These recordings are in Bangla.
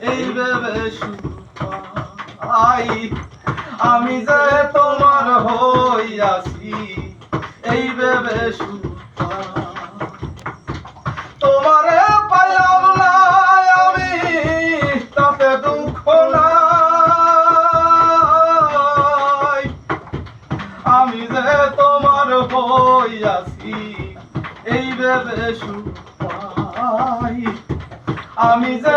এই ভেবে সুপাই আমি যে তোমার হইয়াছি এই তোমারে পাইলাম তাতে আমি যে আমি যে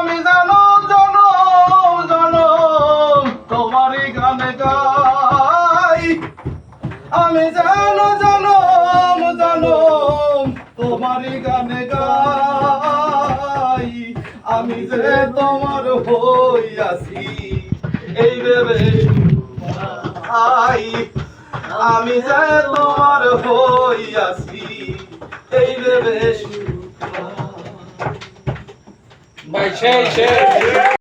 আমি জানো জনম জনম তোমারই গানে গাই। আমি জানো জনম জনম তোমারই গানে গাই। আমি যে তোমার হইয়াছি এই ভেবে আই আমি যে তোমার হইয়াছি 来，切切。